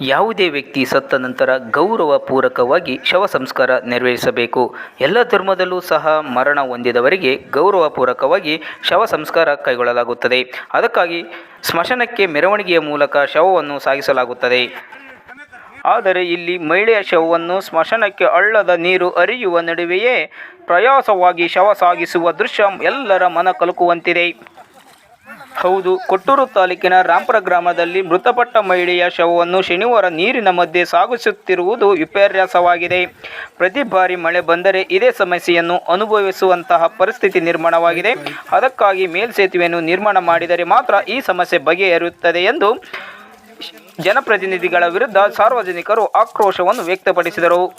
ಯಾವುದೇ ವ್ಯಕ್ತಿ ಸತ್ತ ನಂತರ ಗೌರವಪೂರ್ವಕವಾಗಿ ಶವ ಸಂಸ್ಕಾರ ನೆರವೇರಿಸಬೇಕು. ಎಲ್ಲ ಧರ್ಮದಲ್ಲೂ ಸಹ ಮರಣ ಹೊಂದಿದವರಿಗೆ ಗೌರವಪೂರ್ವಕವಾಗಿ ಶವ ಸಂಸ್ಕಾರ ಕೈಗೊಳ್ಳಲಾಗುತ್ತದೆ. ಅದಕ್ಕಾಗಿ ಸ್ಮಶಾನಕ್ಕೆ ಮೆರವಣಿಗೆಯ ಮೂಲಕ ಶವವನ್ನು ಸಾಗಿಸಲಾಗುತ್ತದೆ. ಆದರೆ ಇಲ್ಲಿ ಮಹಿಳೆಯ ಶವವನ್ನು ಸ್ಮಶಾನಕ್ಕೆ ಅಳ್ಳದ ನೀರು ಹರಿಯುವ ನಡುವೆಯೇ ಪ್ರಯಾಸವಾಗಿ ಶವ ಸಾಗಿಸುವ ದೃಶ್ಯ ಎಲ್ಲರ ಮನ ಕಲಕುವಂತಿದೆ. ಹೌದು. ಕೊಟ್ಟೂರು ತಾಲೂಕಿನ ರಾಂಪುರ ಗ್ರಾಮದಲ್ಲಿ ಮೃತಪಟ್ಟ ಮಹಿಳೆಯ ಶವವನ್ನು ಶನಿವಾರ ನೀರಿನ ಮಧ್ಯೆ ಸಾಗಿಸುತ್ತಿರುವುದು ವಿಪರ್ಯಾಸವಾಗಿದೆ. ಪ್ರತಿ ಬಾರಿ ಮಳೆ ಬಂದರೆ ಇದೇ ಸಮಸ್ಯೆಯನ್ನು ಅನುಭವಿಸುವಂತಹ ಪರಿಸ್ಥಿತಿ ನಿರ್ಮಾಣವಾಗಿದೆ. ಅದಕ್ಕಾಗಿ ಮೇಲ್ಸೇತುವೆಯನ್ನು ನಿರ್ಮಾಣ ಮಾಡಿದರೆ ಮಾತ್ರ ಈ ಸಮಸ್ಯೆ ಬಗೆಹರಿಯುತ್ತದೆ ಎಂದು ಜನಪ್ರತಿನಿಧಿಗಳ ವಿರುದ್ಧ ಸಾರ್ವಜನಿಕರು ಆಕ್ರೋಶವನ್ನು ವ್ಯಕ್ತಪಡಿಸಿದರು.